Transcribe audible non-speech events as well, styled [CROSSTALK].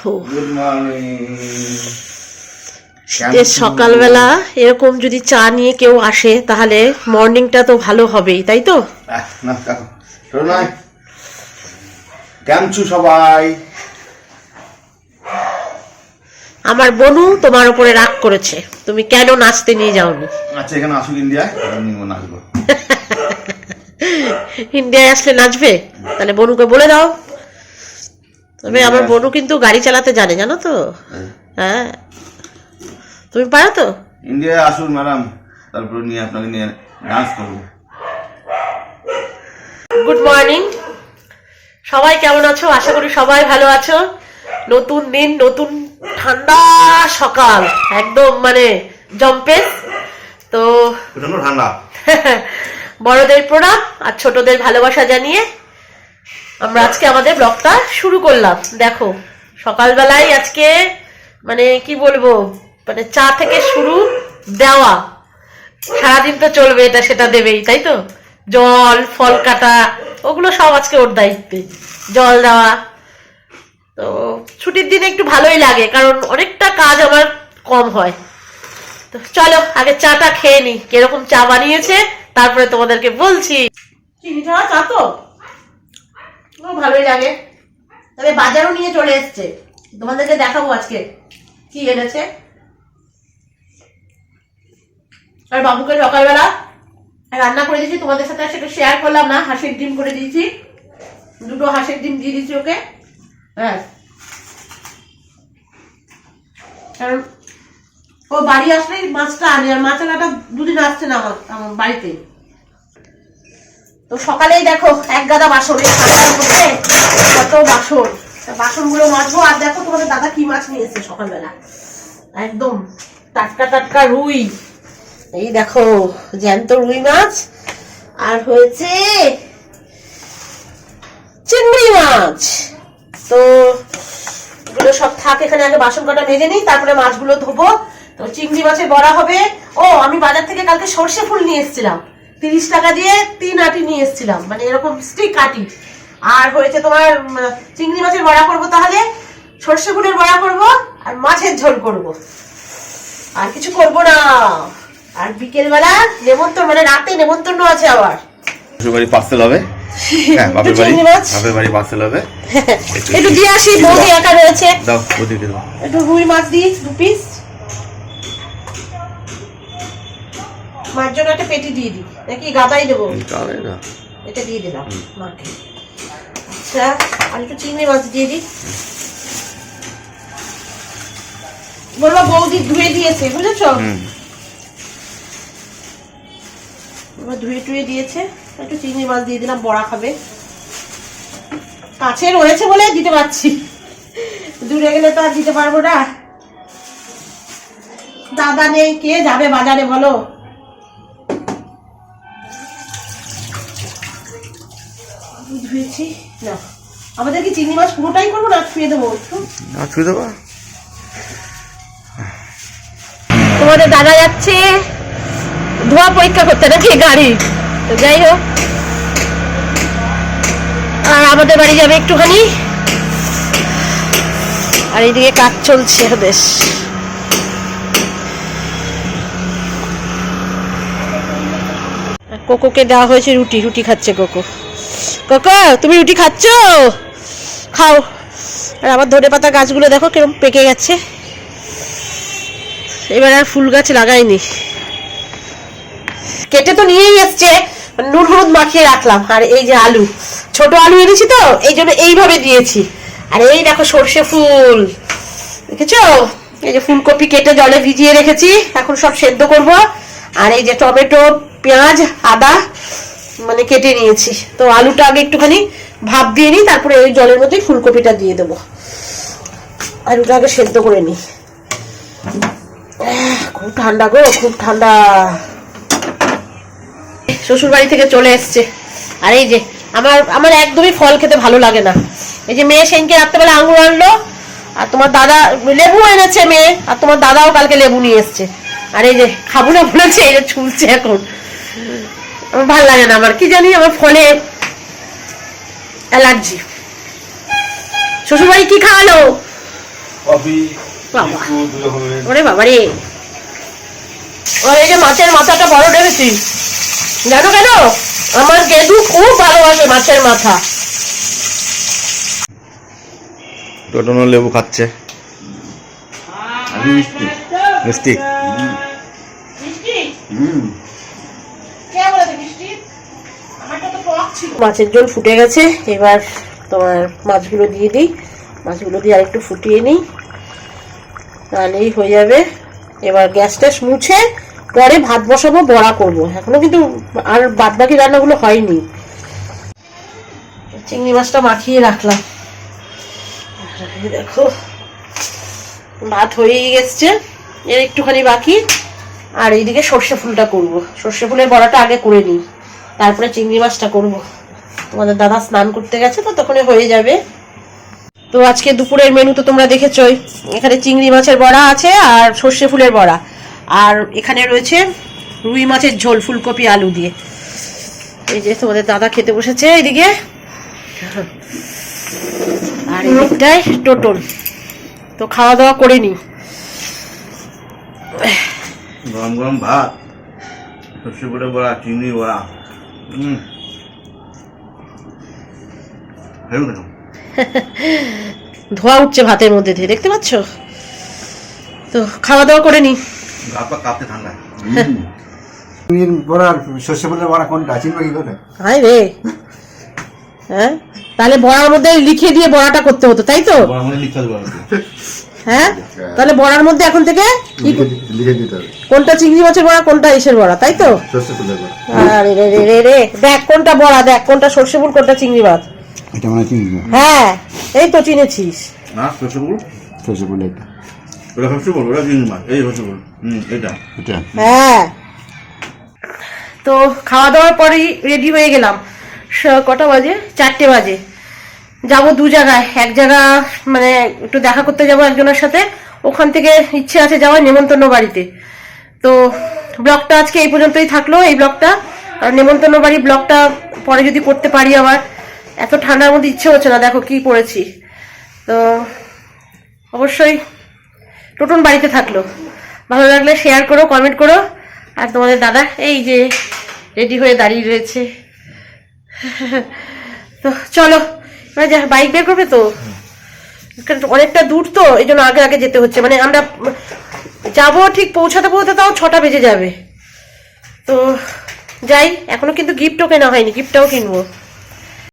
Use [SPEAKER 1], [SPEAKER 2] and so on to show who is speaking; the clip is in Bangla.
[SPEAKER 1] দেখো
[SPEAKER 2] গুড
[SPEAKER 1] শীতের সকালবেলা এরকম যদি চা নিয়ে কেউ আসে তাহলে মর্নিংটা তো ভালো হবেই তাই তো?
[SPEAKER 2] সবাই?
[SPEAKER 1] আমার বনু তোমার উপরে রাগ করেছে। তুমি কেন নাচতে নিয়ে যাওনি?
[SPEAKER 2] আচ্ছা এখানে আসুক ইন্ডিয়ায়। নাচবো।
[SPEAKER 1] ইন্ডিয়ায় আসলে নাচবে? তাহলে বনুকে বলে দাও। তবে আমার বনু কিন্তু গাড়ি চালাতে জানে জানো তো? হ্যাঁ। তুমি পারো তো?
[SPEAKER 2] ইন্ডিয়ায় আসুন ম্যাডাম তারপরে নিয়ে আপনাকে নিয়ে ডান্স করব।
[SPEAKER 1] গুড মর্নিং সবাই কেমন আছো? আশা করি সবাই ভালো আছো। নতুন দিন নতুন ঠান্ডা সকাল। একদম মানে জম্পেস তো
[SPEAKER 2] ঠান্ডা। [LAUGHS]
[SPEAKER 1] বড়দের প্রণাম আর ছোটদের ভালোবাসা জানিয়ে আমরা আজকে আমাদের ব্লগটা শুরু করলাম। দেখো, সকালবেলায় আজকে মানে কি বলব মানে চা থেকে শুরু দেওয়া। সারাদিন তো চলবে, এটা সেটা দেবেই, তাই তো? জল, ফল কাটা, ওগুলো সব আজকে ওর দায়িত্বে। জল দেওয়া। তো ছুটির দিনে একটু ভালোই লাগে, কারণ অনেকটা কাজ আমার কম হয়। তো চলো, আগে চাটা খেয়ে নি কীরকম চা বানিয়েছে, তারপরে তোমাদেরকে বলছি। চিনি ছাড়া চা তো? ভালোই লাগে। তবে বাজারও নিয়ে চলে এসছে। তোমাদেরকে দেখাবো আজকে। কি এনেছে? আর বাবুকে সকালবেলা রান্না করে দিয়েছি। তোমাদের সাথে সেটা শেয়ার করলাম না। হাঁসের ডিম করে দিয়েছি। দুটো হাঁসের ডিম দিয়ে দিয়েছি ওকে। হ্যাঁ কারণ ও বাড়ি আসলেই মাছটা আনে। আর মাছ আনাটা দুদিন আসছে না আমার বাড়িতে। তো সকালেই দেখো এক গাদা বাসন মধ্যে কত বাসন। বাসনগুলো মাজবো, আর দেখো তোমাদের দাদা কি মাছ নিয়ে এসেছে সকালবেলা। একদম টাটকা টাটকা রুই। এই দেখো, জ্যান্ত রুই মাছ, আর হয়েছে চিংড়ি মাছ। তো এগুলো সব থাক, এখানে আগে বাসন কটা মেজে নিই, তারপরে মাছগুলো ধোবো। তো চিংড়ি মাছের বড়া হবে। ও, আমি বাজার থেকে কালকে সর্ষে ফুল নিয়ে এসেছিলাম। তিরিশ টাকা দিয়ে তিন আটি নিয়ে এসেছিলাম। মানে এরকম স্টিক আটি। আর হয়েছে তোমার চিংড়ি মাছের বড়া করব তাহলে সর্ষে ফুলের বড়া করব আর মাছের ঝোল করব। আর কিছু করব না। আর বিকেল বেলা নেমন্তন্ন মানে রাতে নেমন্তন্ন আছে আবার।
[SPEAKER 2] বাড়ি পার্সেল হবে। হ্যাঁ [LAUGHS] বাপের বাড়ি
[SPEAKER 1] চিংড়ি মাছ।
[SPEAKER 2] বাপের বাড়ি পার্সেল হবে। [LAUGHS]
[SPEAKER 1] একটু দিয়ে আসি বৌদি একা রয়েছে।
[SPEAKER 2] দাও ওদিকে দাও।
[SPEAKER 1] একটু রুই মাছ দিই দু পিস মার জন্য একটা পেটি দিয়ে দিই। নাকি গাদাই দেবো?
[SPEAKER 2] না।
[SPEAKER 1] এটা দিয়ে দিলাম মাকে। আচ্ছা আর একটু চিংড়ি মাছ দিয়ে দিই। বলব বৌদি ধুয়ে দিয়েছে বুঝেছ? ধুয়ে টুয়ে দিয়েছে একটু চিংড়ি মাছ দিয়ে দিলাম বড়া খাবে। কাছে রয়েছে বলে দিতে পারছি। দূরে গেলে তো আর দিতে পারব না। দাদা নেই কে যাবে বাজারে বলো? ধুয়েছি না। আমাদের কি চিংড়ি মাছ পুরোটাই করব না ছুঁয়ে দেবো একটু।
[SPEAKER 2] না ছুঁয়ে দেবো?
[SPEAKER 1] তোমাদের দাদা যাচ্ছে। ধোয়া পরীক্ষা করতে নাকি গাড়ি। তো যাই হোক। আর আমাদের বাড়ি যাবে একটুখানি। আর এইদিকে কাজ চলছে বেশ। আর কোকোকে দেওয়া হয়েছে রুটি রুটি খাচ্ছে কোকো। কোকো, তুমি রুটি খাচ্ছ? খাও। আর আমার ধনে পাতা গাছগুলো দেখো কীরকম পেকে গেছে। এবার আর ফুল গাছ লাগাইনি। কেটে তো নিয়েই এসছে নুন হলুদ মাখিয়ে রাখলাম। আর এই যে আলু, ছোট আলু এনেছি তো, এই জন্য এইভাবে দিয়েছি। আর এই দেখো সর্ষে ফুল। দেখেছ? এই যে ফুলকপি কেটে জলে ভিজিয়ে রেখেছি, এখন সব সেদ্ধ করব। আর এই যে টমেটো, পেঁয়াজ, আদা মানে কেটে নিয়েছি। তো আলুটা আগে একটুখানি ভাপ দিয়ে নিই, তারপরে ওই জলের মধ্যে ফুলকপিটা দিয়ে দেবো। আলুটা আগে সেদ্ধ করে নিই। খুব ঠান্ডা গো, খুব ঠান্ডা। শ্বশুর বাড়ি থেকে চলে এসছে। আর এই যে, আমার আমার একদমই ফল খেতে ভালো লাগে না। এই যে মেয়ে সেনকে রাত্রেবেলা আঙুর আনলো, আর তোমার দাদা লেবু এনেছে মেয়ে, আর তোমার দাদাও কালকে লেবু নিয়ে এসছে। আর এই যে, খাব না বলেছে, এই যে ছুলছে এখন। আমার ভালো লাগে না আমার। কি জানি আমার ফলে অ্যালার্জি। শ্বশুরবাড়ি কি খাওয়ালো? ওরে বাবা রে। আর যে মাছের মাথাটা বড় রেখেছি জানো কেন? আমার গেদু খুব ভালোবাসে মাছের মাথা।
[SPEAKER 3] টোটনো লেবু খাচ্ছে।
[SPEAKER 2] মিষ্টি।
[SPEAKER 3] মিষ্টি?
[SPEAKER 2] হুম।
[SPEAKER 1] মাছের ঝোল ফুটে গেছে। এবার তোমার মাছগুলো দিয়ে দিই। মাছগুলো দিয়ে আরেকটু ফুটিয়ে নিই। তাহলেই হয়ে যাবে। এবার গ্যাস ট্যাস মুছে পরে ভাত বসাবো, বড়া করব। এখনও কিন্তু আর বাদ বাকি রান্নাগুলো হয়নি। চিংড়ি মাছটা মাখিয়ে রাখলাম। দেখো, ভাত হয়েই গেছে। এর একটুখানি বাকি। আর এইদিকে সর্ষে ফুলটা করব। সর্ষে ফুলের বড়াটা আগে করে নিই। তারপরে চিংড়ি মাছটা করব। তোমাদের দাদা স্নান করতে গেছে তো, তখনই হয়ে যাবে। তো আজকে দুপুরের মেনু তো তোমরা দেখেছই। এখানে চিংড়ি মাছের বড়া আছে আর সর্ষে ফুলের বড়া। আর এখানে রয়েছে রুই মাছের ঝোল, ফুলকপি, আলু দিয়ে। এই যে তোমাদের দাদা খেতে বসেছে এইদিকে আর এদিকটায় টোটল তো খাওয়া দাওয়া করে নি।
[SPEAKER 2] গরম গরম ভাত, সর্ষে বড়া বড়া, চিংড়ি বড়া। [LAUGHS]
[SPEAKER 1] ধোয়া উঠছে ভাতের মধ্যে দিয়ে দেখতে পাচ্ছ? তো খাওয়া দাওয়া করে নি।
[SPEAKER 2] ঠান্ডা।
[SPEAKER 4] বড়া কোনটা? চিনবে করে
[SPEAKER 1] হাই রে। হ্যাঁ? তাহলে বড়ার মধ্যে লিখে দিয়ে বড়াটা করতে হতো তাই তো?
[SPEAKER 2] বড়া মনে লিখতে হবে
[SPEAKER 1] হ্যাঁ? তাহলে বড়ার মধ্যে এখন থেকে কোনটা চিংড়ি মাছের বড়া কোনটা ইসের বড়া তাই তো? আরে রে রে রে রে। দেখ কোনটা বড়া দেখ কোনটা সর্ষে ফুল কোনটা চিংড়ি মাছ।
[SPEAKER 4] এটা মানে চিংড়ি
[SPEAKER 1] হ্যাঁ এই তো চিনেছিস।
[SPEAKER 2] না সর্ষে বড়
[SPEAKER 4] সর্ষে ফুল এটা।
[SPEAKER 2] ওটা সর্ষে বড় ওটা চিংড়ি মাছ। এই সর্ষে বড় হুম এটা।
[SPEAKER 4] এটা।
[SPEAKER 1] হ্যাঁ। তো খাওয়া দাওয়ার পরেই রেডি হয়ে গেলাম। কটা বাজে? চারটে বাজে। যাব দু জায়গায়। এক জায়গা মানে একটু দেখা করতে যাব একজনের সাথে। ওখান থেকে ইচ্ছে আছে যাওয়ার নেমন্তন্ন বাড়িতে। তো ব্লগটা আজকে এই পর্যন্তই থাকল এই ব্লগটা। আর নেমন্তন্ন বাড়ি ব্লগটা পরে যদি করতে পারি আবার। এত ঠান্ডার মধ্যে ইচ্ছে হচ্ছে না, দেখো কি পড়েছি তো অবশ্যই টোটন বাড়িতে থাকল। ভালো লাগলে শেয়ার করো কমেন্ট করো। আর তোমাদের দাদা, এই যে রেডি হয়ে দাঁড়িয়ে রয়েছে। [LAUGHS] তো চলো। বাইক বের করবে তো অনেকটা দূর তো, এই জন্য আগে আগে যেতে হচ্ছে। মানে আমরা যাব ঠিক পৌঁছাতে পৌঁছাতে তাও ছটা বেজে যাবে। তো যাই, এখনও কিন্তু গিফটও কেনা হয়নি গিফটটাও কিনবো।